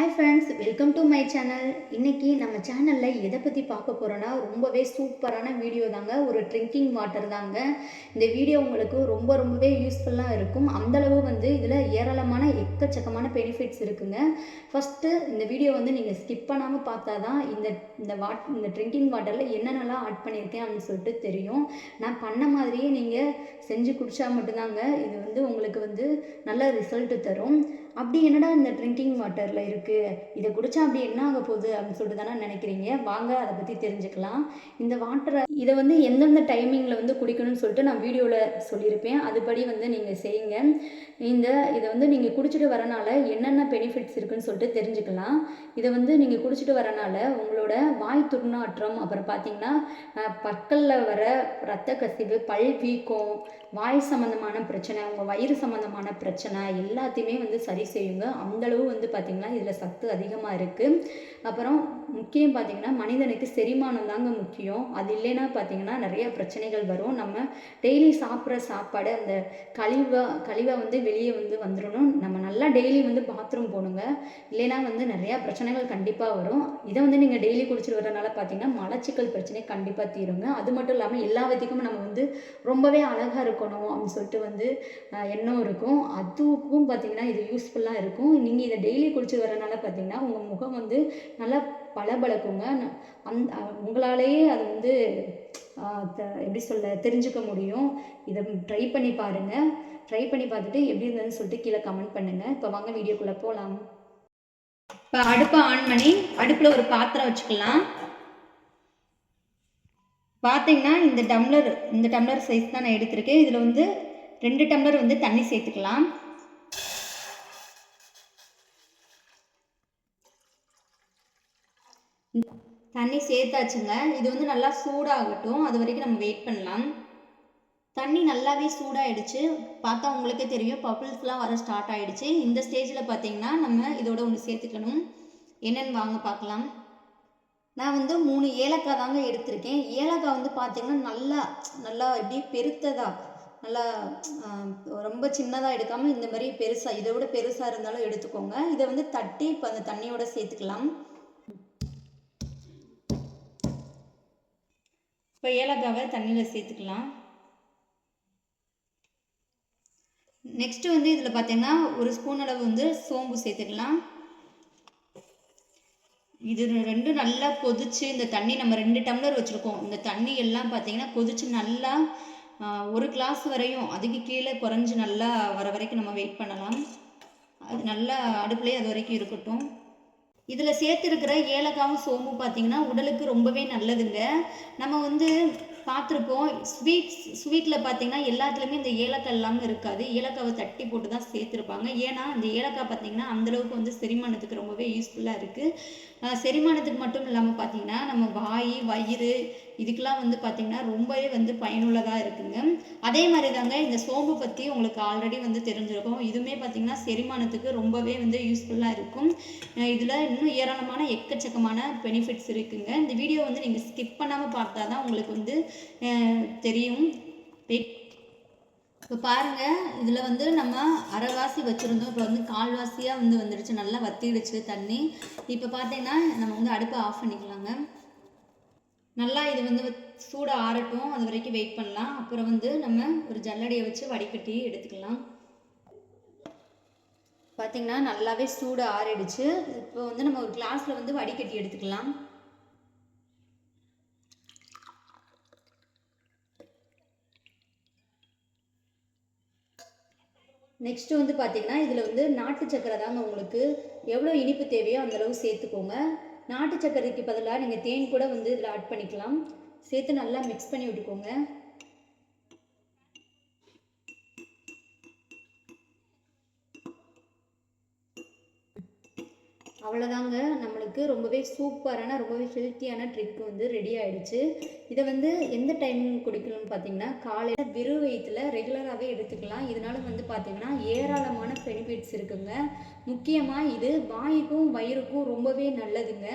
Hi friends welcome to my channel இன்னைக்கு நம்ம சேனலில் எதை பற்றி பார்க்க போகிறோன்னா ரொம்பவே சூப்பரான வீடியோ தாங்க. ஒரு ட்ரிங்கிங் வாட்டர் தாங்க. இந்த வீடியோ உங்களுக்கு ரொம்ப ரொம்பவே யூஸ்ஃபுல்லாக இருக்கும். அந்தளவு வந்து இதில் ஏராளமான எக்கச்சக்கமான பெனிஃபிட்ஸ் இருக்குங்க. ஃபஸ்ட்டு இந்த வீடியோ வந்து நீங்கள் ஸ்கிப் பண்ணாமல் பார்த்தா தான் இந்த இந்த வாட் இந்த ட்ரிங்கிங் வாட்டரில் என்னென்னலாம் ஆட் பண்ணியிருக்கேன் அப்படின்னு சொல்லிட்டு தெரியும். நான் பண்ண மாதிரியே நீங்கள் செஞ்சு குடித்தா மட்டும்தாங்க இது வந்து உங்களுக்கு வந்து நல்ல ரிசல்ட்டு தரும். அப்படி என்னடா இந்த ட்ரிங்கிங் வாட்டரில் இருக்குது இதை குடித்தா அப்படி என்ன ஆக போகுது? அப்படின்னு சொல்லிட்டு தானே நினைக்கிறீங்க. வாங்க அதை பற்றி தெரிஞ்சுக்கலாம். இந்த வாட்டரை இதை வந்து எந்தெந்த டைமிங்கில் வந்து குடிக்கணும்னு சொல்லிட்டு நான் வீடியோவில் சொல்லியிருப்பேன். அதுபடி வந்து நீங்கள் செய்யுங்க. இந்த இதை வந்து நீங்கள் குடிச்சிட்டு வரனால என்னென்ன பெனிஃபிட்ஸ் இருக்குன்னு சொல்லிட்டு தெரிஞ்சுக்கலாம். இதை வந்து நீங்கள் குடிச்சிட்டு வரனால உங்களோட வாய் துர்நாற்றம் அப்புறம் பார்த்தீங்கன்னா பற்களில் வர ரத்த கசிவு பல் வீக்கம் வாய் சம்மந்தமான பிரச்சனை உங்கள் வயிறு சம்மந்தமான பிரச்சனை எல்லாத்தையுமே வந்து சரி செய்யுங்க. அந்தளவு வந்து பார்த்திங்கன்னா இதில் சத்து அதிகமாக இருக்குது அப்புறம் முக்கியம் பார்த்திங்கன்னா மனிதனுக்கு செரிமானம் தாங்க முக்கியம். அது இல்லைன்னா பார்த்திங்கன்னா நிறைய பிரச்சனைகள் வரும். நம்ம டெய்லி சாப்பிட்ற சாப்பாடு அந்த கழிவை கழிவை வந்து வெளியே வந்து வந்துடணும். நம்ம நல்லா டெய்லி வந்து பாத்ரூம் போகணுங்க இல்லைன்னா வந்து நிறையா பிரச்சனைகள் கண்டிப்பாக வரும். இதை வந்து நீங்கள் டெய்லி குடிச்சிட்டு வரனால பார்த்தீங்கன்னா மலச்சிக்கல் பிரச்சனை கண்டிப்பாக தீருங்க. அது மட்டும் இல்லாமல் எல்லா நம்ம வந்து ரொம்பவே அழகாக இருக்கணும் அப்படின்னு சொல்லிட்டு வந்து எண்ணம் இருக்கும். அதுக்கும் பார்த்தீங்கன்னா இது யூஸ் யூஸ்ஃபுல்லாக இருக்கும். நீங்கள் இதை டெய்லி குளிச்சு வரனால பார்த்தீங்கன்னா உங்கள் முகம் வந்து நல்லா பளபளக்குங்க. அந் உங்களாலேயே அது வந்து த- எப்படி சொல்ல தெரிஞ்சுக்க முடியும். இதை ட்ரை பண்ணி பாருங்கள் ட்ரை பண்ணி பார்த்துட்டு எப்படி இருந்ததுன்னு சொல்லிட்டு கீழே கமெண்ட் பண்ணுங்கள் இப்போ வாங்க வீடியோக்குள்ளே போகலாம் இப்போ அடுப்பை ஆன் பண்ணி அடுப்பில் ஒரு பாத்திரம் வச்சுக்கலாம். பார்த்தீங்கன்னா இந்த டம்ளர் இந்த டம்ளர் சைஸ் தான் நான் எடுத்திருக்கேன். இதில் வந்து ரெண்டு டம்ளர் வந்து தண்ணி சேர்த்துக்கலாம். தண்ணி சேர்த்தாச்சுங்க. இது வந்து நல்லா சூடாகட்டும். அது வரைக்கும் நம்ம வெயிட் பண்ணலாம். தண்ணி நல்லாவே சூடாகிடுச்சு பார்த்தா உங்களுக்கே தெரியும். பப்புள்ஸ்லாம் வர ஸ்டார்ட் ஆகிடுச்சு இந்த ஸ்டேஜில் பார்த்தீங்கன்னா நம்ம இதோட ஒன்று சேர்த்துக்கணும். என்னென்னு வாங்க பார்க்கலாம். நான் வந்து மூணு ஏலக்காய் தாங்க எடுத்திருக்கேன். ஏலக்காய் வந்து பார்த்தீங்கன்னா நல்லா நல்லா எப்படி பெருத்ததாக நல்லா ரொம்ப சின்னதாக எடுக்காமல் இந்த மாதிரி பெருசாக இதை விட பெருசாக இருந்தாலும் எடுத்துக்கோங்க. இதை வந்து தட்டி இப்போ அந்த தண்ணியோட சேர்த்துக்கலாம். இப்போ ஏலக்காவை தண்ணியில் சேர்த்துக்கலாம். நெக்ஸ்ட்டு வந்து இதில் பார்த்தீங்கன்னா ஒரு ஸ்பூன் அளவு வந்து சோம்பு சேர்த்துக்கலாம். இது ரெண்டும் நல்லா கொதிச்சு இந்த தண்ணி நம்ம ரெண்டு டம்ளர் வச்சுருக்கோம். இந்த தண்ணி எல்லாம் பார்த்தீங்கன்னா கொதிச்சு நல்லா ஒரு கிளாஸ் வரையும் அதுக்கு கீழே குறைஞ்சி நல்லா வர வரைக்கும் நம்ம வெயிட் பண்ணலாம். அது நல்லா அடுப்புலேயே அது வரைக்கும் இருக்கட்டும். இதில் சேர்த்துருக்கிற ஏலக்காவும் சோம்பும் பார்த்தீங்கன்னா உடலுக்கு ரொம்பவே நல்லதுங்க. நம்ம வந்து பார்த்துருப்போம் ஸ்வீட்ஸ் ஸ்வீட்டில் பார்த்தீங்கன்னா எல்லாத்துலேயுமே இந்த ஏலக்காய் இல்லாமல் இருக்காது. ஏலக்காவை தட்டி போட்டு தான் சேர்த்துருப்பாங்க. ஏன்னா இந்த ஏலக்காய் பார்த்தீங்கன்னா அந்தளவுக்கு வந்து செரிமானத்துக்கு ரொம்பவே யூஸ்ஃபுல்லாக இருக்குது செரிமானத்துக்கு மட்டும் இல்லாமல் பார்த்தீங்கன்னா நம்ம வாய் வயிறு இதுக்கெலாம் வந்து பார்த்தீங்கன்னா ரொம்பவே வந்து பயனுள்ளதாக இருக்குங்க. அதே மாதிரி தாங்க இந்த சோம்பு பற்றி உங்களுக்கு ஆல்ரெடி வந்து தெரிஞ்சிருக்கும். இதுவுமே பார்த்தீங்கன்னா செரிமானத்துக்கு ரொம்பவே வந்து யூஸ்ஃபுல்லாக இருக்கும். இதில் இன்னும் ஏராளமான எக்கச்சக்கமான பெனிஃபிட்ஸ் இருக்குங்க. இந்த வீடியோ வந்து நீங்கள் ஸ்கிப் பண்ணாமல் பார்த்தா தான் உங்களுக்கு வந்து தெரியும். இப்போ பாருங்கள் இதில் வந்து நம்ம அரைவாசி வச்சுருந்தோம். இப்போ வந்து கால்வாசியாக வந்து வந்துடுச்சு. நல்லா வத்திடுச்சு தண்ணி. இப்போ பார்த்தீங்கன்னா நம்ம வந்து அடுப்பை ஆஃப் பண்ணிக்கலாங்க. நல்லா இது வந்து சூட ஆறட்டும். அது வரைக்கும் வெயிட் பண்ணலாம். அப்புறம் வந்து நம்ம ஒரு ஜல்லடியை வச்சு வடிகட்டி எடுத்துக்கலாம். பார்த்திங்கன்னா நல்லாவே சூடு ஆறிடுச்சு. இப்போ வந்து நம்ம ஒரு கிளாஸில் வந்து வடிகட்டி எடுத்துக்கலாம். நெக்ஸ்ட்டு வந்து பார்த்திங்கன்னா இதில் வந்து நாட்டு சக்கரை தாங்க உங்களுக்கு எவ்வளோ இனிப்பு தேவையோ அந்தளவு சேர்த்துக்கோங்க. நாட்டு சக்கரைக்கு பதிலாக நீங்கள் தேன் கூட வந்து இதில் ஆட் பண்ணிக்கலாம். சேர்த்து நல்லா மிக்ஸ் பண்ணி விட்டுக்கோங்க. அவ்வளோதாங்க நம்மளுக்கு ரொம்பவே சூப்பரான ரொம்பவே ஹெல்த்தியான ட்ரிக் வந்து ரெடி ஆகிடுச்சு இதை வந்து எந்த டைமிங் குடிக்கணும்னு பார்த்தீங்கன்னா காலையில் வெறு வயிற்றில் ரெகுலராகவே எடுத்துக்கலாம். இதனால வந்து பார்த்தீங்கன்னா ஏராளமான பெனிஃபிட்ஸ் இருக்குங்க. முக்கியமாக இது வாய்க்கும் வயிறுக்கும் ரொம்பவே நல்லதுங்க.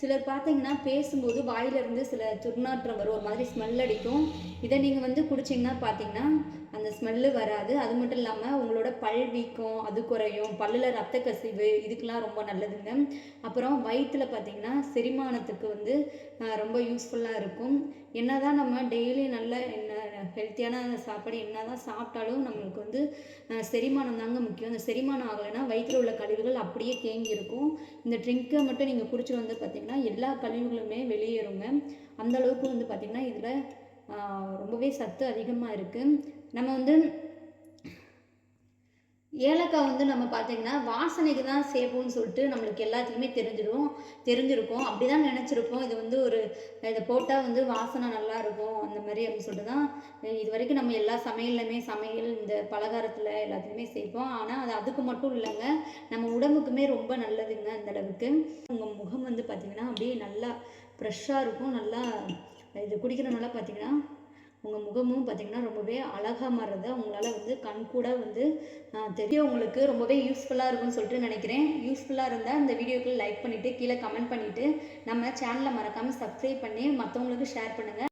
சிலர் பார்த்தீங்கன்னா பேசும்போது வாயிலிருந்து சில துர்நாற்றம் வரும். ஒரு மாதிரி ஸ்மெல் அடிக்கும். இதை நீங்கள் வந்து குடிச்சிங்கன்னா பார்த்தீங்கன்னா அந்த ஸ்மெல்லு வராது. அது மட்டும் இல்லாமல் உங்களோட பல் வீக்கம் அது குறையும். பல்லில் ரத்த கசிவு இதுக்கெலாம் ரொம்ப நல்லதுங்க. அப்புறம் வயிற்றில் பார்த்தீங்கன்னா செரிமானத்துக்கு வந்து ரொம்ப யூஸ்ஃபுல்லாக இருக்கும். என்ன தான் நம்ம டெய்லி நல்ல என்ன ஹெல்த்தியான சாப்பாடு என்ன தான் சாப்பிட்டாலும் நம்மளுக்கு வந்து செரிமானம் தாங்க முக்கியம். அந்த செரிமானம் ஆகலைன்னா வயிற்றில் உள்ள கழிவுகள் அப்படியே தேங்கி இருக்கும். இந்த ட்ரிங்க்கை மட்டும் நீங்கள் குடிச்சிட்டு வந்து பார்த்தீங்கன்னா எல்லா கழிவுகளுமே வெளியேறுங்க. அந்த அளவுக்கு வந்து பார்த்திங்கன்னா இதில் ரொம்பவே சத்து அதிகமாக இருக்குது நம்ம வந்து ஏலக்காய் வந்து நம்ம பார்த்தீங்கன்னா வாசனைக்கு தான் சேஃபுன்னு சொல்லிட்டு நம்மளுக்கு எல்லாத்துக்குமே தெரிஞ்சிடும் தெரிஞ்சிருக்கும். அப்படி தான் நினச்சிருப்போம். இது வந்து ஒரு இதை போட்டால் வந்து வாசனை நல்லா இருக்கும். அந்த மாதிரி அப்படின்னு சொல்லிட்டு தான் இது வரைக்கும் நம்ம எல்லா சமையல்லையுமே சமையல் இந்த பலகாரத்தில் எல்லாத்துலேயுமே சேர்ப்போம். ஆனால் அது அதுக்கு மட்டும் இல்லைங்க. நம்ம உடம்புக்குமே ரொம்ப நல்லதுங்க அந்த அளவுக்கு. உங்கள் முகம் வந்து பார்த்திங்கன்னா அப்படியே நல்லா ஃப்ரெஷ்ஷாக இருக்கும். நல்லா இது குடிக்கிறனால பார்த்திங்கன்னா உங்கள் முகமும் பார்த்தீங்கன்னா ரொம்பவே அழகாக மாறுறது. உங்களால் வந்து கண் கூட வந்து தெரியும் உங்களுக்கு ரொம்பவே யூஸ்ஃபுல்லாக இருக்கும்னு சொல்லிட்டு நினைக்கிறேன். யூஸ்ஃபுல்லாக இருந்தால் இந்த வீடியோக்கு லைக் பண்ணிவிட்டு கீழே கமெண்ட் பண்ணிவிட்டு நம்ம சேனலை மறக்காமல் சப்ஸ்கிரைப் பண்ணி மற்றவங்களுக்கு ஷேர் பண்ணுங்கள்